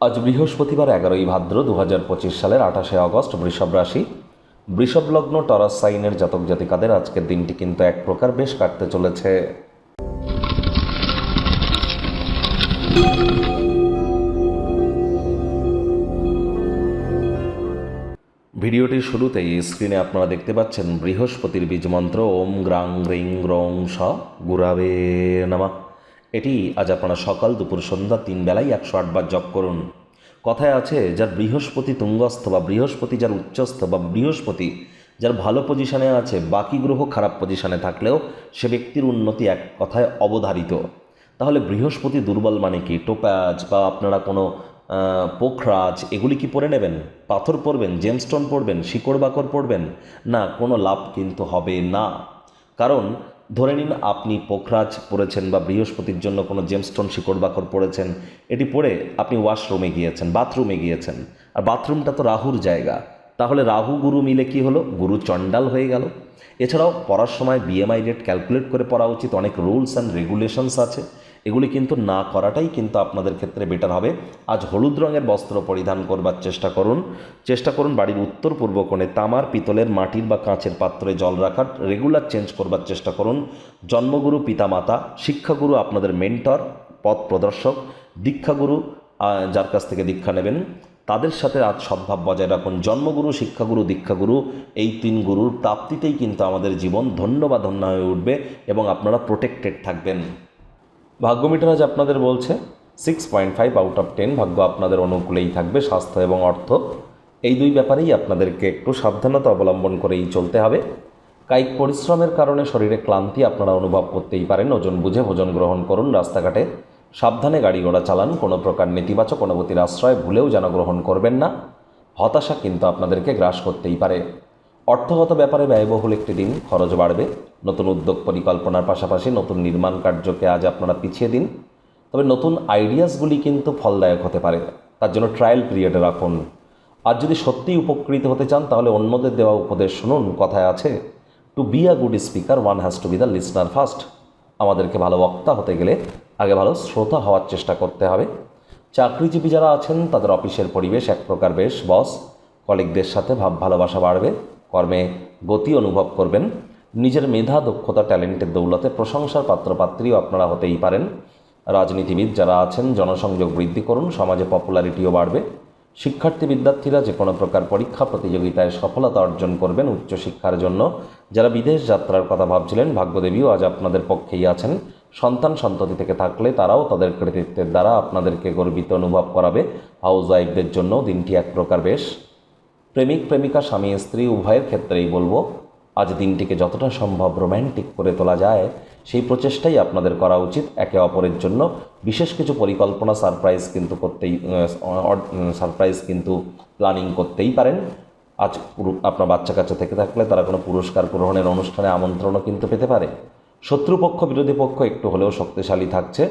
আজ বৃহস্পতিবার এগারোই ভাদ্র দু হাজার পঁচিশ সালের আঠাশে আগস্ট বৃষভ রাশি। বৃষভ লগ্ন টরাস সাইনের জাতক জাতিকাদের আজকের দিনটি কিন্তু এক প্রকার বেশ কাটতে চলেছে। ভিডিওটির শুরুতেই স্ক্রিনে আপনারা দেখতে পাচ্ছেন বৃহস্পতির বীজ মন্ত্র, ওম গ্রাং গ্রিং গ্রং স, গুরাবে নামা। এটি আজ আপনারা সকাল দুপুর সন্ধ্যা তিন বেলায় একশো আটবার জপ করুন। কথায় আছে, যার বৃহস্পতি তুঙ্গস্থ বা বৃহস্পতি যার উচ্চস্থ বা বৃহস্পতি যার ভালো পজিশনে আছে, বাকি গ্রহ খারাপ পজিশনে থাকলেও সে ব্যক্তির উন্নতি এক কথায় অবধারিত। তাহলে বৃহস্পতি দুর্বল মানে কি? টোপ্যাজ বা আপনারা কোনো পোখরাজ, এগুলি কি পরে নেবেন? পাথর পরবেন জেমস্টোন পরবেন, শিকড় বাকর পরবেন? না, কোনো লাভ কিন্তু হবে না। কারণ ধরে নিন আপনি পোখরাজ পড়েছেন বা বৃহস্পতির জন্য কোনো জেমস্টোন শিকড় বাকর পড়েছেন, এটি পড়ে আপনি ওয়াশরুমে গিয়েছেন বাথরুমে গিয়েছেন। আর বাথরুমটা তো রাহুর জায়গা। তাহলে রাহু গুরু মিলে কি হলো? গুরু চণ্ডাল হয়ে গেল। এছাড়াও পড়ার সময় বিএমআই রেট ক্যালকুলেট করে পড়া উচিত। অনেক রুলস অ্যান্ড রেগুলেশনস আছে। এগুলি কিন্তু না করাটাই কিন্তু আপনাদের ক্ষেত্রে বেটার হবে। আজ হলুদ রঙের বস্ত্র পরিধান করবার চেষ্টা করুন। চেষ্টা করুন বাড়ির উত্তর পূর্ব কোণে তামার, পিতলের, মাটির বা কাঁচের পাত্রে জল রাখার রেগুলার চেঞ্জ করবার চেষ্টা করুন। জন্মগুরু পিতামাতা, শিক্ষাগুরু আপনাদের মেন্টর পথ প্রদর্শক, দীক্ষাগুরু যার কাছ থেকে দীক্ষা নেবেন। তাদের সাথে আজ সদ্ভাব বজায় রাখুন। জন্মগুরু, শিক্ষাগুরু, দীক্ষাগুরু, এই তিন গুরুর প্রাপ্তিতেই কিন্তু আমাদের জীবন ধন্য বা ধন্য হয়ে উঠবে এবং আপনারা প্রোটেক্টেড থাকবেন। ভাগ্য মিটার আজ আপনাদের বলছে six point five out of ten ভাগ্য আপনাদের অনুকূলেই থাকবে স্বাস্থ্য এবং অর্থ। এই দুই ব্যাপারেই আপনাদেরকে একটু সাবধানতা অবলম্বন করেই চলতে হবে। কায়িক পরিশ্রমের কারণে শরীরে ক্লান্তি আপনারা অনুভব করতেই পারেন, ওজন বুঝে ভোজন গ্রহণ করুন রাস্তাঘাটে। সাবধানে গাড়ি ঘোড়া চালান, কোনো প্রকার নেতিবাচক অনুভূতির আশ্রয় ভুলেও যেন গ্রহণ করবেন না। হতাশা কিন্তু আপনাদেরকে গ্রাস করতেই পারে। অর্থগত ব্যাপারে ব্যয়বহুল একটি দিন, খরচ বাড়বে। নতুন উদ্যোগ পরিকল্পনার পাশাপাশি নতুন নির্মাণ কার্যকে আজ আপনারা পিছিয়ে দিন। তবে নতুন আইডিয়াসগুলি কিন্তু ফলদায়ক হতে পারে। তার জন্য ট্রায়াল পিরিয়ডে রাখুন। আর যদি সত্যিই উপকৃত হতে চান, তাহলে অন্যদের দেওয়া উপদেশ শুনুন। কথায় আছে to be a good speaker one has to be the listener first আমাদেরকে ভালো বক্তা হতে গেলে আগে ভালো শ্রোতা হওয়ার চেষ্টা করতে হবে। চাকরিজীবী যারা আছেন, তাদের অফিসের পরিবেশ এক প্রকার বেশ, বস। কলিগদের সাথে ভাব ভালোবাসা বাড়বে। কর্মে গতি অনুভব করবেন। নিজের মেধা, দক্ষতা, ট্যালেন্টের দৌলতে প্রশংসার পাত্রপাত্রীও আপনারা হতেই পারেন। রাজনীতিবিদ যারা আছেন, জনসংযোগ বৃদ্ধি করুন, সমাজে পপুলারিটিও বাড়বে। শিক্ষার্থী বিদ্যার্থীরা যে কোনো প্রকার পরীক্ষা, প্রতিযোগিতায় সফলতা অর্জন করবেন উচ্চশিক্ষার জন্য। যারা বিদেশ যাত্রার কথা ভাবছিলেন, ভাগ্যদেবীও আজ আপনাদের পক্ষেই আছেন। সন্তান সন্ততি থেকে থাকলে তারাও তাদের কৃতিত্বের দ্বারা আপনাদেরকে গর্বিত অনুভব করাবে। হাউস ওয়াইফদের জন্য দিনটি এক প্রকার বেশ। প্রেমিক, প্রেমিকা, স্বামী, স্ত্রী, উভয়ের ক্ষেত্রেই বলব, আজ দিনটিকে যতটা সম্ভব রোম্যান্টিক করে তোলা যায়, সেই প্রচেষ্টাই আপনাদের করা উচিত। একে অপরের জন্য বিশেষ কিছু পরিকল্পনা, সারপ্রাইজ কিন্তু করতেই সারপ্রাইজ কিন্তু প্ল্যানিং করতেই পারেন। আজ আপনার বাচ্চা কাচ্চা থেকে থাকলে তারা কোনো পুরস্কার গ্রহণের অনুষ্ঠানে আমন্ত্রণও কিন্তু পেতে পারে। শত্রুপক্ষ, বিরোধী পক্ষ একটু হলেও শক্তিশালী থাকছে।